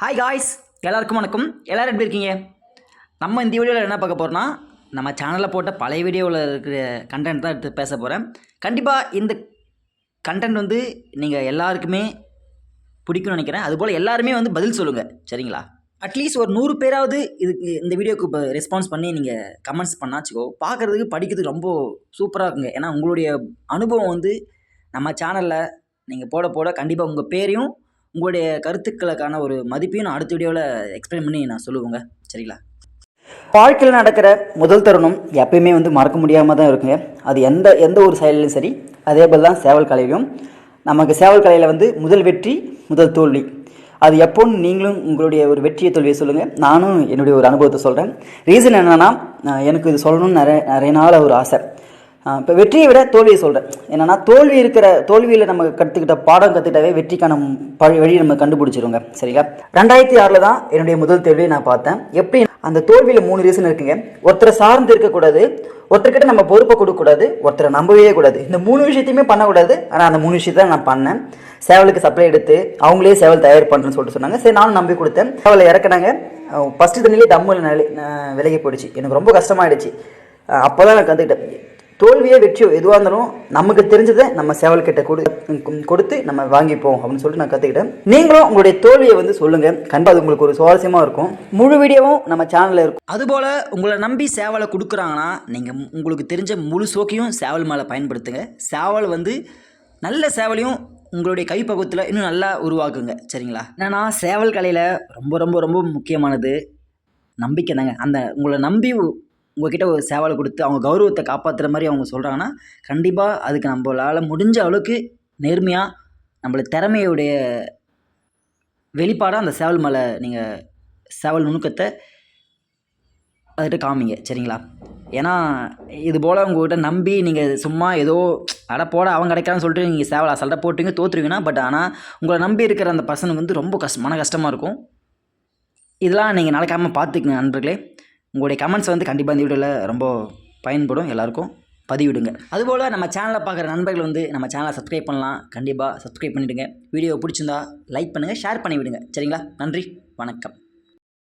Hi guys எல்லாருக்கும் வணக்கம். எல்லோரும் எப்படி இருக்கீங்க? நம்ம இந்த வீடியோவில் என்ன பார்க்க போகிறோம்னா நம்ம சேனலில் போட்ட பழைய வீடியோவில் இருக்கிற கண்டென்ட் தான் எடுத்து பேச போகிறேன் கண்டிப்பாக இந்த கண்டென்ட் வந்து நீங்கள் எல்லாருக்குமே பிடிக்கும்னு நினைக்கிறேன். அதுபோல் எல்லாருமே வந்து பதில் சொல்லுங்கள் சரிங்களா? அட்லீஸ்ட் ஒரு நூறு பேராவது இதுக்கு இந்த வீடியோக்கு இப்போ ரெஸ்பான்ஸ் பண்ணி நீங்கள் கமெண்ட்ஸ் பண்ணாச்சுக்கோ பார்க்குறதுக்கு படிக்கிறதுக்கு ரொம்ப சூப்பராக இருக்குங்க. ஏன்னா உங்களுடைய அனுபவம் வந்து நம்ம சேனலில் நீங்கள் போட போட கண்டிப்பாக உங்கள் பேரையும் உங்களுடைய கருத்துக்களுக்கான ஒரு மதிப்பையும் நான் அடுத்த வீடியோவில் எக்ஸ்பிளைன் பண்ணி நான் சொல்லுவேங்க. சரிங்களா? வாழ்க்கையில் நடக்கிற முதல் தருணம் எப்பயுமே வந்து மறக்க முடியாமல் தான் இருக்குங்க. அது எந்த எந்த ஒரு செயலிலும் சரி அதே போல் தான் சேவல் கலையிலும். நமக்கு சேவல் கலையில் வந்து முதல் வெற்றி முதல் தோல்வி. அது எப்போன்னு நீங்களும் உங்களுடைய ஒரு வெற்றியை தோல்வியை சொல்லுங்கள் நானும் என்னுடைய ஒரு அனுபவத்தை சொல்கிறேன் ரீசன் என்னென்னா எனக்கு இது சொல்லணும்னு நிறைய நிறைய நாள் ஒரு ஆசை. இப்போ வெற்றியை விட தோல்வியை சொல்கிறேன் என்னென்னா தோல்வி இருக்கிற தோல்வியில் நம்ம கற்றுக்கிட்ட பாடம் கற்றுக்கிட்டாவே வெற்றிக்கான பழி வழி நம்ம கண்டுபிடிச்சிருங்க சரிங்களா? ரெண்டாயிரத்தி ஆறில் தான் என்னுடைய முதல் தேர்வியை நான் பார்த்தேன். எப்படி அந்த தோல்வியில் மூணு ரீசன் இருக்குங்க. ஒருத்தரை சார்ந்து இருக்கக்கூடாது ஒருத்தர்கிட்ட நம்ம பொறுப்பை கொடுக்கக்கூடாது ஒருத்தரை நம்பவே கூடாது. இந்த மூணு விஷயத்தையுமே பண்ணக்கூடாது. ஆனால் அந்த மூணு விஷயத்த நான் பண்ணேன். சேவலுக்கு சப்ளை எடுத்து அவங்களே சேவல் தயார் பண்ணுறேன்னு சொல்லிட்டு சொன்னாங்க. சரி நானும் நம்பி கொடுத்தேன். சேவலை இறக்குனாங்க. ஃபஸ்ட்டு தண்ணிலேயே தம்மில் நிலை விலகி போயிடுச்சு. எனக்கு ரொம்ப கஷ்டமாயிடுச்சு. அப்போ தான் நான் கற்றுக்கிட்டேன் தோல்வியோ வெற்றியோ எதுவாக இருந்தாலும் நமக்கு தெரிஞ்சதை நம்ம சேவல்கிட்ட கொடு கொடுத்து நம்ம வாங்கிப்போம் அப்படின்னு சொல்லிட்டு நான் கற்றுக்கிட்டேன் நீங்களும் உங்களுடைய தோல்வியை வந்து சொல்லுங்கள் கண்டிப்பாக அது உங்களுக்கு ஒரு சுவாரஸ்யமாக இருக்கும். முழு வீடியோவும் நம்ம சேனலில் இருக்கும். அதுபோல் உங்களை நம்பி சேவலை கொடுக்குறாங்கன்னா நீங்கள் உங்களுக்கு தெரிஞ்ச முழு சோக்கையும் சேவல் மேலே பயன்படுத்துங்க. சேவல் வந்து நல்ல சேவலையும் உங்களுடைய கைப்பக்குவத்தில் இன்னும் நல்லா உருவாக்குங்க. சரிங்களா? என்னன்னா சேவல் கலையில் ரொம்ப ரொம்ப ரொம்ப முக்கியமானது நம்பிக்கை தாங்க அந்த உங்களை நம்பி உங்ககிட்ட ஒரு சேவலை கொடுத்து அவங்க கௌரவத்தை காப்பாற்றுற மாதிரி அவங்க சொல்கிறாங்கன்னா கண்டிப்பாக அதுக்கு நம்மளால் முடிஞ்ச அளவுக்கு நேர்மையாக நம்மளை திறமையுடைய வெளிப்பாடாக அந்த சேவல் மேலே நீங்கள் சேவல் நுணுக்கத்தை அதுகிட்ட காமிங்க சரிங்களா? ஏன்னா இது போல் உங்கள்கிட்ட நம்பி நீங்கள் சும்மா ஏதோ அட போட அவங்க கிடைக்கான்னு சொல்லிட்டு நீங்கள் சேவல் அசல்ட்டாக போட்டுவீங்க தோற்றுருவீங்கன்னா பட் ஆனால் உங்களை நம்பி இருக்கிற அந்த பர்சனுக்கு வந்து ரொம்ப கஷ்ட மன கஷ்டமாக இருக்கும். இதெல்லாம் நீங்கள் நடக்காமல் பார்த்துக்குங்க நண்பர்களே. உங்களுடைய கமெண்ட்ஸ் வந்து கண்டிப்பாக இந்த வீடியோவில் ரொம்ப பயன்படும் எல்லாருக்கும். பதிவிடுங்க. அதுபோல் நம்ம சேனலை பார்க்குற நண்பர்கள் வந்து நம்ம சேனலை சப்ஸ்கிரைப் பண்ணலாம். கண்டிப்பாக சப்ஸ்கிரைப் பண்ணிவிடுங்க வீடியோ பிடிச்சிருந்தா லைக் பண்ணுங்கள் ஷேர் பண்ணிவிடுங்க. சரிங்களா? நன்றி. வணக்கம்.